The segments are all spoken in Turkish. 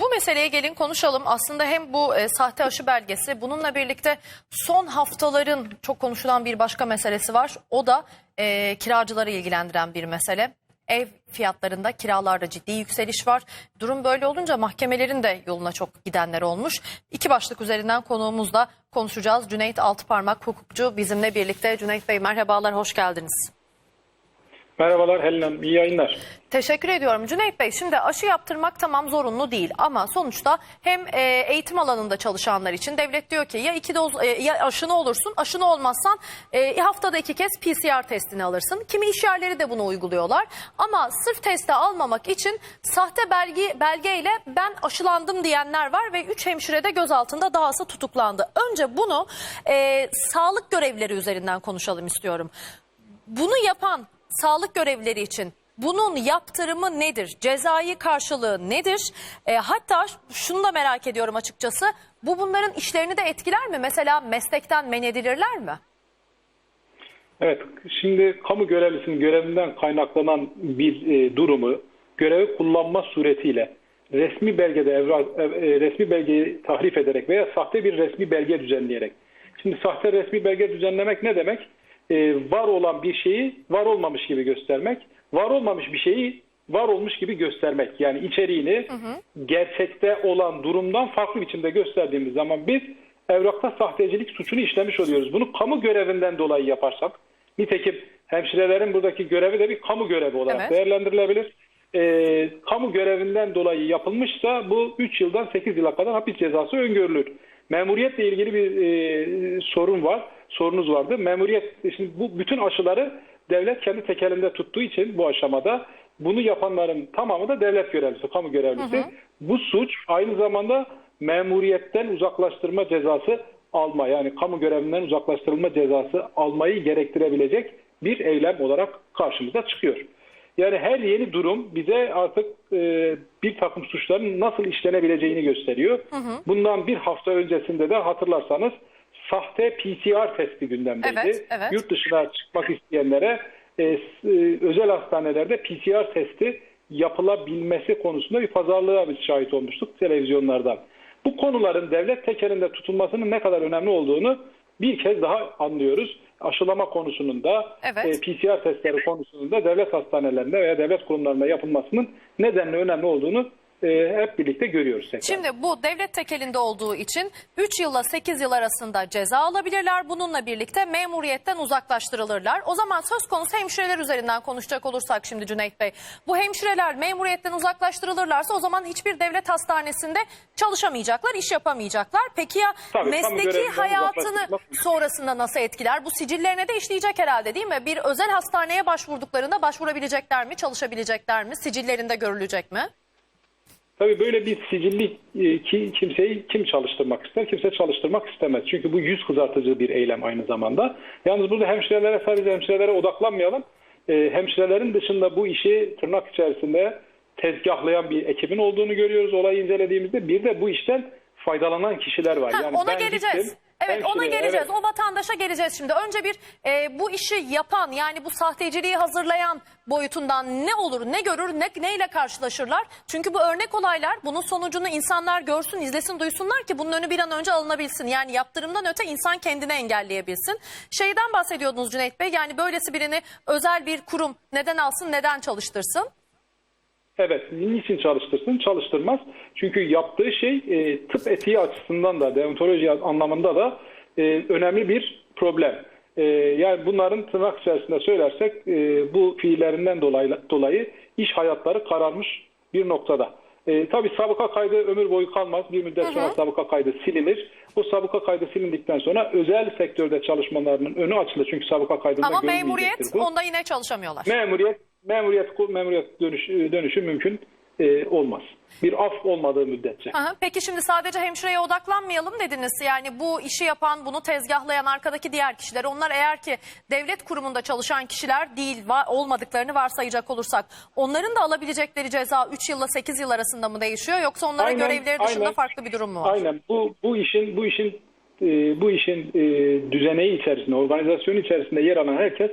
Bu meseleye gelin konuşalım. Aslında hem bu e, sahte aşı belgesi bununla birlikte son haftaların çok konuşulan bir başka meselesi var. O da e, kiracıları ilgilendiren bir mesele. Ev fiyatlarında kiralarda ciddi yükseliş var. Durum böyle olunca mahkemelerin de yoluna çok gidenler olmuş. İki başlık üzerinden konuğumuzla konuşacağız. Cüneyt Altıparmak hukukçu bizimle birlikte. Cüneyt Bey merhabalar, hoş geldiniz. Merhabalar Helin iyi yayınlar. Teşekkür ediyorum. Cüneyt Bey şimdi aşı yaptırmak tamam zorunlu değil ama sonuçta hem e, eğitim alanında çalışanlar için devlet diyor ki ya iki doz e, ya aşını olursun aşını olmazsan e, haftada iki kez PCR testini alırsın. Kimi iş yerleri de bunu uyguluyorlar ama sırf testi almamak için sahte belge belgeyle ben aşılandım diyenler var ve 3 hemşire de gözaltında dahası tutuklandı. Önce bunu e, sağlık görevlileri üzerinden konuşalım istiyorum. Bunu yapan sağlık görevlileri için bunun yaptırımı nedir? Cezai karşılığı nedir? E, hatta şunu da merak ediyorum açıkçası. Bu bunların işlerini de etkiler mi? Mesela meslekten men edilirler mi? Evet, şimdi kamu görevlisinin görevinden kaynaklanan bir e, durumu görevi kullanma suretiyle resmi belgede evra, e, e, resmi belgeyi tahrif ederek veya sahte bir resmi belge düzenleyerek. Şimdi sahte resmi belge düzenlemek ne demek? E, var olan bir şeyi var olmamış gibi göstermek, var olmamış bir şeyi var olmuş gibi göstermek. Yani içeriğini gerçekte olan durumdan farklı biçimde gösterdiğimiz zaman biz evrakta sahtecilik suçunu işlemiş oluyoruz. Bunu kamu görevinden dolayı yaparsak, nitekim hemşirelerin buradaki görevi de bir kamu görevi olarak Evet. değerlendirilebilir. Ee, kamu görevinden dolayı yapılmışsa bu 3 yıldan 8 yıla kadar hapis cezası öngörülür. Memuriyetle ilgili bir e, sorun var, sorunuz vardı. Memuriyet, şimdi bu bütün aşıları devlet kendi tekelinde tuttuğu için bu aşamada bunu yapanların tamamı da devlet görevlisi, kamu görevlisi. Bu suç aynı zamanda memuriyetten uzaklaştırma cezası alma yani kamu görevinden uzaklaştırılma cezası almayı gerektirebilecek bir eylem olarak karşımıza çıkıyor. Yani her yeni durum bize artık e, bir takım suçların nasıl işlenebileceğini gösteriyor. Bundan bir hafta öncesinde de hatırlarsanız sahte PCR testi gündemdeydi. Evet, evet. Yurt dışına çıkmak isteyenlere e, e, özel hastanelerde PCR testi yapılabilmesi konusunda bir pazarlığa biz şahit olmuştuk televizyonlardan. Bu konuların devlet tekelinde tutulmasının ne kadar önemli olduğunu bir kez daha anlıyoruz. Aşılama konusunun da Evet. e, PCR testleri konusunun da devlet hastanelerinde veya devlet kurumlarında yapılmasının nedenle önemli olduğunu e, hep birlikte görüyoruz. tekrar. Şimdi bu devlet tekelinde olduğu için 3 yılla 8 yıl arasında ceza alabilirler. Bununla birlikte memuriyetten uzaklaştırılırlar. O zaman söz konusu hemşireler üzerinden konuşacak olursak şimdi Cüneyt Bey. Bu hemşireler memuriyetten uzaklaştırılırlarsa o zaman hiçbir devlet hastanesinde çalışamayacaklar, iş yapamayacaklar. Peki ya Tabii, mesleki hayatını sonrasında nasıl etkiler? Bu sicillerine de işleyecek herhalde değil mi? Bir özel hastaneye başvurduklarında başvurabilecekler mi, çalışabilecekler mi, sicillerinde görülecek mi? Tabii böyle bir sicilli e, ki kimseyi kim çalıştırmak ister? Kimse çalıştırmak istemez. Çünkü bu yüz kızartıcı bir eylem aynı zamanda. Yalnız burada hemşirelere sadece hemşirelere odaklanmayalım. E, hemşirelerin dışında bu işi tırnak içerisinde tezgahlayan bir ekibin olduğunu görüyoruz olayı incelediğimizde. Bir de bu işten faydalanan kişiler var. Ha, yani ona ben geleceğiz. gittim, Evet ona geleceğiz. evet. O vatandaşa geleceğiz şimdi. Önce bir e, bu işi yapan yani bu sahteciliği hazırlayan boyutundan ne olur, ne görür, ne neyle karşılaşırlar? Çünkü bu örnek olaylar bunun sonucunu insanlar görsün, izlesin, duysunlar ki bunun önü bir an önce alınabilsin. Yani yaptırımdan öte insan kendini engelleyebilsin. Şeyden bahsediyordunuz Cüneyt Bey. Yani böylesi birini özel bir kurum neden alsın, neden çalıştırsın? Evet, niçin çalıştırsın? Çalıştırmaz. Çünkü yaptığı şey e, tıp etiği açısından da, deontoloji anlamında da e, önemli bir problem. E, yani bunların tırnak içerisinde söylersek e, bu fiillerinden dolayı, dolayı iş hayatları kararmış bir noktada. E, tabii sabıka kaydı ömür boyu kalmaz. Bir müddet sonra sabıka kaydı silinir. O sabıka kaydı silindikten sonra özel sektörde çalışmalarının önü açılır. Çünkü sabıka kaydında Ama memuriyet bu onda yine çalışamıyorlar. memuriyet memuriyet memuriyet dönüş, dönüşü mümkün e, olmaz. Bir af olmadığı müddetçe. Aha, Peki şimdi sadece hemşireye odaklanmayalım dediniz. Yani bu işi yapan, bunu tezgahlayan arkadaki diğer kişiler, onlar eğer ki devlet kurumunda çalışan kişiler değil, va- olmadıklarını varsayacak olursak, onların da alabilecekleri ceza 3 yılla 8 yıl arasında mı değişiyor yoksa onlara Aynen, görevleri dışında aynen. farklı bir durum mu var? Aynen. Bu bu işin bu işin e, bu işin e, düzeneği içerisinde, organizasyon içerisinde yer alan herkes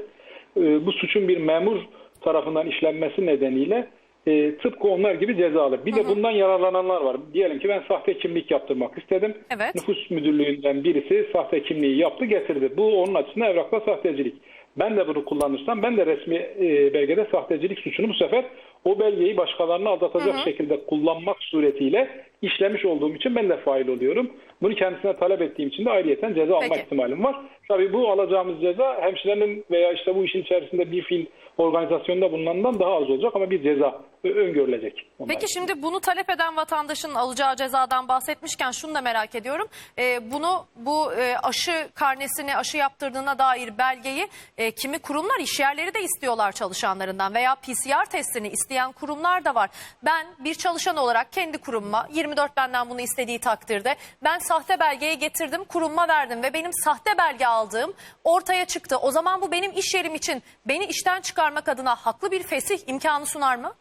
e, bu suçun bir memur tarafından işlenmesi nedeniyle e, tıpkı onlar gibi ceza alır. Bir de bundan yararlananlar var. Diyelim ki ben sahte kimlik yaptırmak istedim. Evet. Nüfus müdürlüğünden birisi sahte kimliği yaptı getirdi. Bu onun açısından evrakta sahtecilik. Ben de bunu kullanırsam ben de resmi e, belgede sahtecilik suçunu bu sefer o belgeyi başkalarını aldatacak şekilde kullanmak suretiyle işlemiş olduğum için ben de fail oluyorum. Bunu kendisine talep ettiğim için de ayrıyeten ceza alma Peki. ihtimalim var. Tabii bu alacağımız ceza hemşirenin veya işte bu işin içerisinde bir fil organizasyonda bulunandan daha az olacak ama bir ceza öngörülecek. onlar Peki şimdi bunu talep eden vatandaşın alacağı cezadan bahsetmişken şunu da merak ediyorum. Ee, bunu bu e, aşı karnesini aşı yaptırdığına dair belgeyi e, kimi kurumlar iş yerleri de istiyorlar çalışanlarından veya PCR testini isteyen kurumlar da var. Ben bir çalışan olarak kendi kurumuma 24 benden bunu istediği takdirde ben sahte belgeyi getirdim kurumuma verdim ve benim sahte belge aldığım ortaya çıktı. O zaman bu benim iş yerim için beni işten çıkarmak adına haklı bir fesih imkanı sunar mı?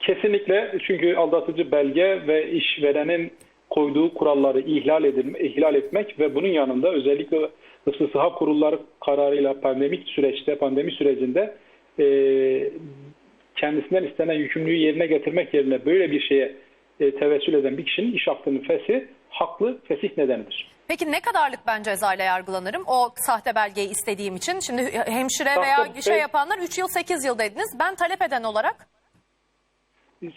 Kesinlikle çünkü aldatıcı belge ve işverenin koyduğu kuralları ihlal, edilme, ihlal etmek ve bunun yanında özellikle Hıfzı Sıha Kurulları kararıyla pandemik süreçte, pandemi sürecinde e, kendisinden istenen yükümlülüğü yerine getirmek yerine böyle bir şeye e, tevessül eden bir kişinin iş hakkının feshi haklı fesih nedenidir. Peki ne kadarlık ben cezayla yargılanırım o sahte belgeyi istediğim için? Şimdi hemşire Sahte veya şey bel- yapanlar 3 yıl 8 yıl dediniz. Ben talep eden olarak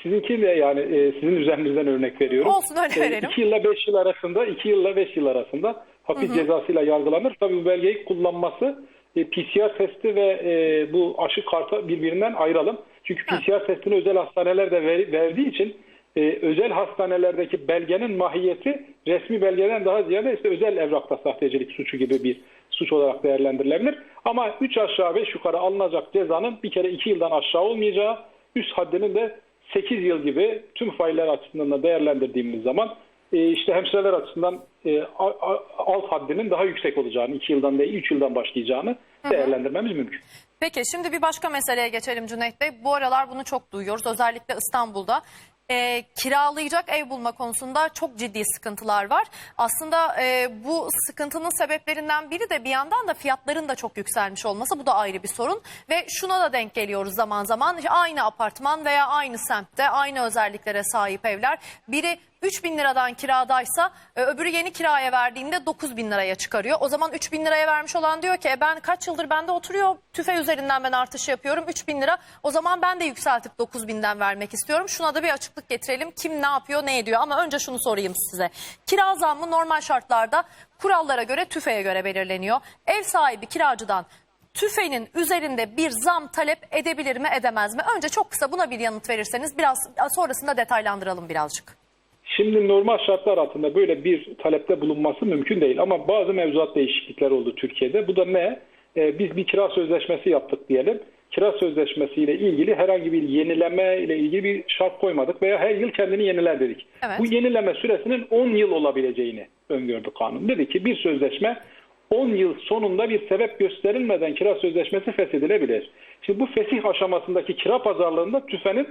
Sizinki de yani e, sizin üzerinizden örnek veriyorum. Olsun, öyle E, verelim. İki yılla beş yıl arasında, iki yılla beş yıl arasında hapis cezasıyla yargılanır. Tabii bu belgeyi kullanması e, PCR testi ve e, bu aşı kartı birbirinden ayıralım. Çünkü PCR testini özel hastaneler de ver- verdiği için e, özel hastanelerdeki belgenin mahiyeti resmi belgeden daha ziyade işte özel evrakta sahtecilik suçu gibi bir suç olarak değerlendirilebilir. Ama 3 aşağı 5 yukarı alınacak cezanın bir kere 2 yıldan aşağı olmayacağı, üst haddinin de 8 yıl gibi tüm failler açısından da değerlendirdiğimiz zaman e, işte hemşireler açısından e, alt haddinin daha yüksek olacağını, 2 yıldan değil 3 yıldan başlayacağını değerlendirmemiz mümkün. Peki şimdi bir başka meseleye geçelim Cüneyt Bey. Bu aralar bunu çok duyuyoruz özellikle İstanbul'da. Ee, kiralayacak ev bulma konusunda çok ciddi sıkıntılar var. Aslında e, bu sıkıntının sebeplerinden biri de bir yandan da fiyatların da çok yükselmiş olması. Bu da ayrı bir sorun. Ve şuna da denk geliyoruz zaman zaman. İşte Aynı apartman veya aynı semtte aynı özelliklere sahip evler. Biri 3 bin liradan kiradaysa e, öbürü yeni kiraya verdiğinde 9 bin liraya çıkarıyor. O zaman 3 bin liraya vermiş olan diyor ki "E, ben kaç yıldır bende oturuyor tüfe üzerinden ben artış yapıyorum 3 bin lira. O zaman ben de yükseltip 9 binden vermek istiyorum. Şuna da bir açıklık getirelim kim ne yapıyor ne ediyor ama önce şunu sorayım size. Kira zammı normal şartlarda kurallara göre tüfeye göre belirleniyor. Ev sahibi kiracıdan tüfenin üzerinde bir zam talep edebilir mi edemez mi? Önce çok kısa buna bir yanıt verirseniz biraz sonrasında detaylandıralım birazcık. Şimdi normal şartlar altında böyle bir talepte bulunması mümkün değil ama bazı mevzuat değişiklikler oldu Türkiye'de. Bu da ne? Ee, biz bir kira sözleşmesi yaptık diyelim. Kira sözleşmesiyle ilgili herhangi bir yenileme ile ilgili bir şart koymadık veya her yıl kendini yeniler dedik. Evet. Bu yenileme süresinin 10 yıl olabileceğini öngördü kanun. Dedi ki bir sözleşme 10 yıl sonunda bir sebep gösterilmeden kira sözleşmesi feshedilebilir. Şimdi bu fesih aşamasındaki kira pazarlığında tüfenin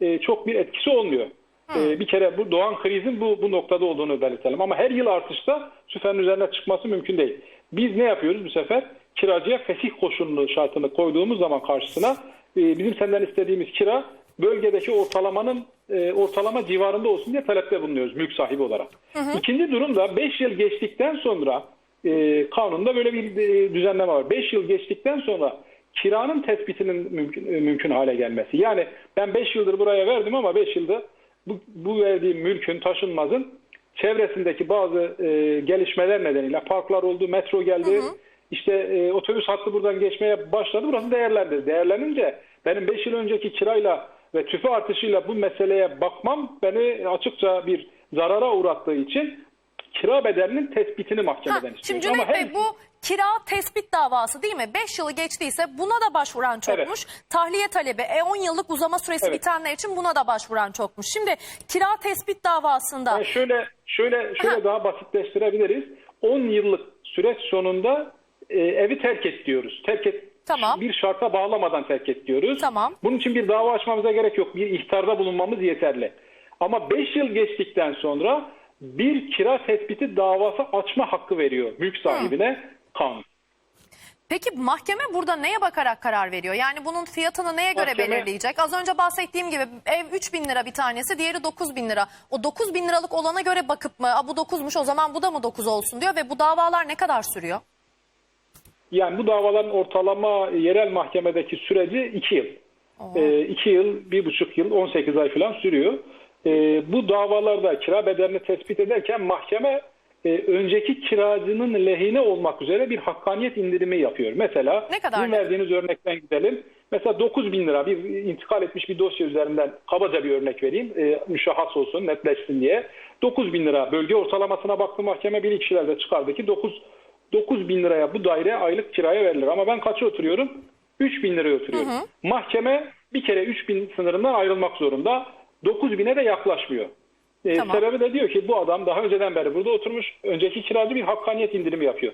e, çok bir etkisi olmuyor. E, bir kere bu doğan krizin bu, bu noktada olduğunu belirtelim. Ama her yıl artışta tüfenin üzerine çıkması mümkün değil. Biz ne yapıyoruz bu sefer? Kiracıya fesih koşulunu şartını koyduğumuz zaman karşısına e, bizim senden istediğimiz kira bölgedeki ortalamanın e, ortalama civarında olsun diye talepte bulunuyoruz mülk sahibi olarak. İkinci durum da 5 yıl geçtikten sonra e, kanunda böyle bir e, düzenleme var. 5 yıl geçtikten sonra kiranın tespitinin mümkün, e, mümkün hale gelmesi. Yani ben 5 yıldır buraya verdim ama 5 yılda bu, bu verdiğim mülkün, taşınmazın çevresindeki bazı e, gelişmeler nedeniyle parklar oldu, metro geldi, işte e, otobüs hattı buradan geçmeye başladı. Burası değerlendi. Değerlenince benim 5 yıl önceki kirayla ve tüfe artışıyla bu meseleye bakmam beni açıkça bir zarara uğrattığı için kira bedelinin tespitini Ha, mahkemeden şimdi istiyoruz. Cüneyt Ama her- Bey bu kira tespit davası değil mi? 5 yılı geçtiyse buna da başvuran çokmuş. Tahliye talebi e 10 yıllık uzama süresi Evet. bitenler için buna da başvuran çokmuş. Şimdi kira tespit davasında Yani şöyle şöyle şöyle Ha. daha basitleştirebiliriz. 10 yıllık süreç sonunda e, evi terk et diyoruz. Terk et Tamam. bir şarta bağlamadan terk et diyoruz. Tamam. Bunun için bir dava açmamıza gerek yok. Bir ihtarda bulunmamız yeterli. Ama 5 yıl geçtikten sonra bir kira tespiti davası açma hakkı veriyor mülk sahibine kanun. Peki mahkeme burada neye bakarak karar veriyor? Yani bunun fiyatını neye göre Mahkeme- belirleyecek? Az önce bahsettiğim gibi ev 3 bin lira bir tanesi, diğeri 9 bin lira. O 9 bin liralık olana göre bakıp mı "Aa, bu 9'muş o zaman bu da mı 9 olsun diyor ve bu davalar ne kadar sürüyor? Yani bu davaların ortalama yerel mahkemedeki süreci 2 yıl. 2 yıl, bir buçuk yıl, 18 ay falan sürüyor. Ee, bu davalarda kira bedelini tespit ederken mahkeme e, önceki kiracının lehine olmak üzere bir hakkaniyet indirimi yapıyor. Mesela Ne kadar? verdiğiniz örnekten gidelim. Mesela 9 bin lira bir intikal etmiş bir dosya üzerinden kabaca bir örnek vereyim. E, müşahhas olsun, netleşsin diye. 9 bin lira bölge ortalamasına baktı mahkeme bir kişilerde çıkardı ki 9 9 bin liraya bu daire aylık kiraya verilir. Ama ben kaça oturuyorum? 3 bin liraya oturuyorum. Mahkeme bir kere 3 bin sınırından ayrılmak zorunda. 9 bine de yaklaşmıyor. E, Tamam. Sebebi de diyor ki bu adam daha önceden beri burada oturmuş. Önceki kiracı bir hakkaniyet indirimi yapıyor.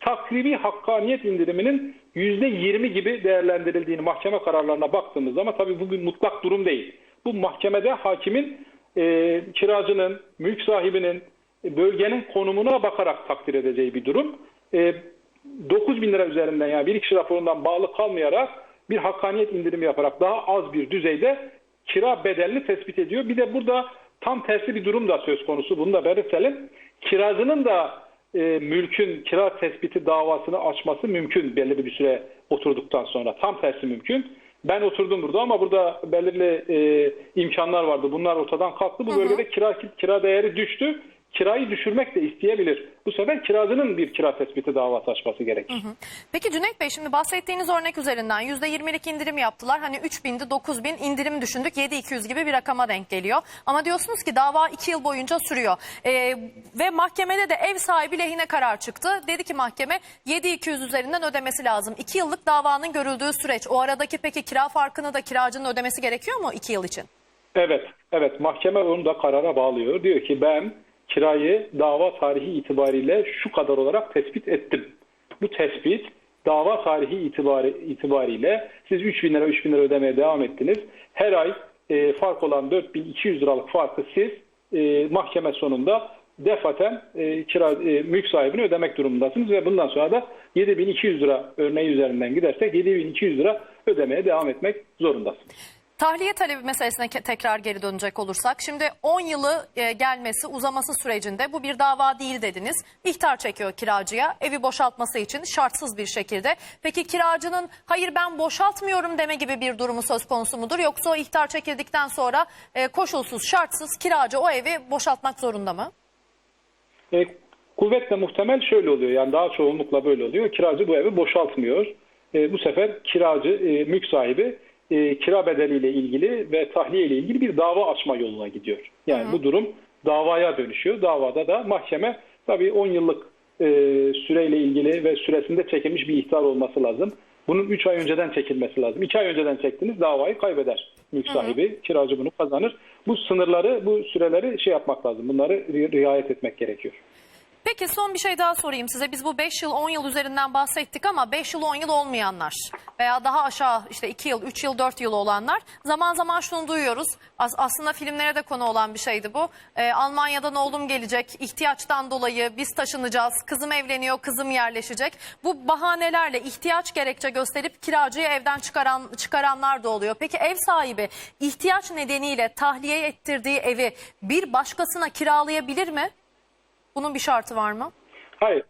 Takribi hakkaniyet indiriminin %20 gibi değerlendirildiğini mahkeme kararlarına baktığımız zaman tabii bu bir mutlak durum değil. Bu mahkemede hakimin e, kiracının, mülk sahibinin, e, bölgenin konumuna bakarak takdir edeceği bir durum. E, 9 bin lira üzerinden yani bir kişi raporundan bağlı kalmayarak bir hakkaniyet indirimi yaparak daha az bir düzeyde kira bedelini tespit ediyor. Bir de burada tam tersi bir durum da söz konusu. Bunu da belirtelim. Kiracının da e, mülkün kira tespiti davasını açması mümkün belirli bir süre oturduktan sonra. Tam tersi mümkün. Ben oturdum burada ama burada belirli e, imkanlar vardı. Bunlar ortadan kalktı. Bu bölgede kira kira değeri düştü. Kirayı düşürmek de isteyebilir. Bu sefer kiracının bir kira tespiti davası açması gerekir. Peki Cüneyt Bey şimdi bahsettiğiniz örnek üzerinden %20'lik indirim yaptılar. Hani 3 bindi 9 bin indirim düşündük 7200 gibi bir rakama denk geliyor. Ama diyorsunuz ki dava 2 yıl boyunca sürüyor. Ee, ve mahkemede de ev sahibi lehine karar çıktı. Dedi ki mahkeme 7200 üzerinden ödemesi lazım. 2 yıllık davanın görüldüğü süreç. O aradaki peki kira farkını da kiracının ödemesi gerekiyor mu 2 yıl için? Evet, evet. Mahkeme onu da karara bağlıyor. Diyor ki ben kirayı dava tarihi itibariyle şu kadar olarak tespit ettim. Bu tespit dava tarihi itibari, itibariyle siz 3 bin lira 3 bin lira ödemeye devam ettiniz. Her ay e, fark olan 4200 liralık farkı siz e, mahkeme sonunda defaten e, kira e, mülk sahibine ödemek durumundasınız ve bundan sonra da 7200 lira örneği üzerinden gidersek 7200 lira ödemeye devam etmek zorundasınız. Tahliye talebi meselesine tekrar geri dönecek olursak şimdi 10 yılı e, gelmesi uzaması sürecinde bu bir dava değil dediniz. İhtar çekiyor kiracıya evi boşaltması için şartsız bir şekilde. Peki kiracının hayır ben boşaltmıyorum deme gibi bir durumu söz konusu mudur? Yoksa o ihtar çekildikten sonra e, koşulsuz şartsız kiracı o evi boşaltmak zorunda mı? E, kuvvetle muhtemel şöyle oluyor yani daha çoğunlukla böyle oluyor. Kiracı bu evi boşaltmıyor. E, bu sefer kiracı, e, mülk sahibi e, kira bedeliyle ilgili ve tahliye ile ilgili bir dava açma yoluna gidiyor. Yani bu durum davaya dönüşüyor. Davada da mahkeme tabii 10 yıllık e, süreyle ilgili ve süresinde çekilmiş bir ihtar olması lazım. Bunun 3 ay önceden çekilmesi lazım. 2 ay önceden çektiniz davayı kaybeder mülk sahibi. Kiracı bunu kazanır. Bu sınırları, bu süreleri şey yapmak lazım. Bunları ri- riayet etmek gerekiyor. Peki son bir şey daha sorayım size. Biz bu 5 yıl 10 yıl üzerinden bahsettik ama 5 yıl 10 yıl olmayanlar veya daha aşağı işte 2 yıl 3 yıl 4 yıl olanlar zaman zaman şunu duyuyoruz. As- aslında filmlere de konu olan bir şeydi bu. Ee, Almanya'dan oğlum gelecek ihtiyaçtan dolayı biz taşınacağız kızım evleniyor kızım yerleşecek. Bu bahanelerle ihtiyaç gerekçe gösterip kiracıyı evden çıkaran çıkaranlar da oluyor. Peki ev sahibi ihtiyaç nedeniyle tahliye ettirdiği evi bir başkasına kiralayabilir mi? Bunun bir şartı var mı? Hayır.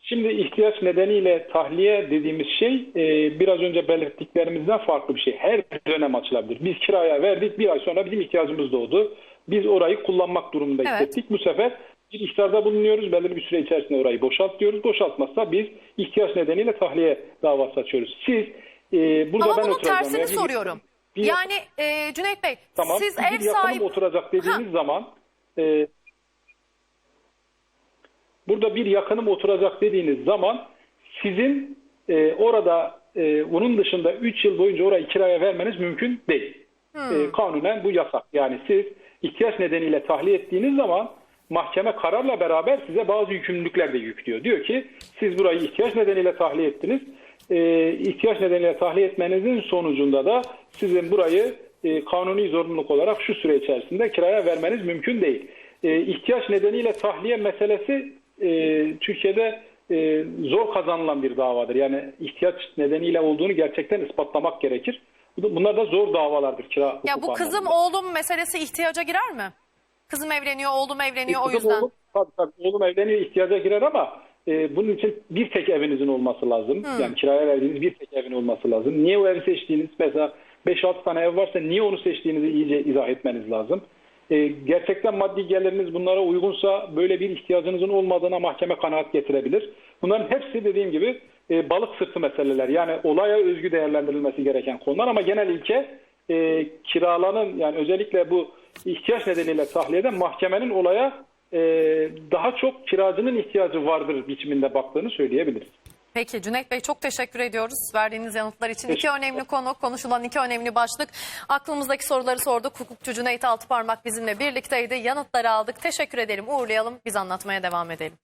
Şimdi ihtiyaç nedeniyle tahliye dediğimiz şey e, biraz önce belirttiklerimizden farklı bir şey. Her dönem açılabilir. Biz kiraya verdik bir ay sonra bizim ihtiyacımız doğdu. Biz orayı kullanmak durumunda Evet. hissettik. Bu sefer bir ihtarda bulunuyoruz. Belirli bir süre içerisinde orayı boşalt diyoruz. Boşaltmazsa biz ihtiyaç nedeniyle tahliye davası açıyoruz. Siz e, burada Ama ben bunun tersini bir- soruyorum. bir- yani e, Cüneyt Bey Tamam. siz ev sahibi... oturacak dediğiniz Ha. zaman e, burada bir yakınım oturacak dediğiniz zaman sizin e, orada e, bunun dışında 3 yıl boyunca orayı kiraya vermeniz mümkün değil. E, kanunen bu yasak. Yani siz ihtiyaç nedeniyle tahliye ettiğiniz zaman mahkeme kararla beraber size bazı yükümlülükler de yüklüyor. Diyor ki siz burayı ihtiyaç nedeniyle tahliye ettiniz. E, ihtiyaç nedeniyle tahliye etmenizin sonucunda da sizin burayı e, kanuni zorunluluk olarak şu süre içerisinde kiraya vermeniz mümkün değil. E, ihtiyaç nedeniyle tahliye meselesi e, Türkiye'de e, zor kazanılan bir davadır. Yani ihtiyaç nedeniyle olduğunu gerçekten ispatlamak gerekir. Bu- Bunlar da zor davalardır kira Ya hukuku bu kızım anlamında. oğlum meselesi ihtiyaca girer mi? Kızım evleniyor, oğlum evleniyor o Kızım, yüzden. Oğlum, tabii, tabii, oğlum evleniyor ihtiyaca girer ama e, bunun için bir tek evinizin olması lazım. Yani kiraya verdiğiniz bir tek evin olması lazım. Niye o evi seçtiğiniz mesela 5-6 tane ev varsa niye onu seçtiğinizi iyice izah etmeniz lazım. E, gerçekten maddi geliriniz bunlara uygunsa böyle bir ihtiyacınızın olmadığına mahkeme kanaat getirebilir. Bunların hepsi dediğim gibi e, balık sırtı meseleler. Yani olaya özgü değerlendirilmesi gereken konular ama genel ilke e, kiralanın yani özellikle bu ihtiyaç nedeniyle tahliyeden mahkemenin olaya e, daha çok kiracının ihtiyacı vardır biçiminde baktığını söyleyebiliriz. Peki Cüneyt Bey çok teşekkür ediyoruz verdiğiniz yanıtlar için. İki önemli konu, konuşulan iki önemli başlık. Aklımızdaki soruları sorduk. Hukukçu Cüneyt Altıparmak bizimle birlikteydi. Yanıtları aldık. Teşekkür edelim, uğurlayalım. Biz anlatmaya devam edelim.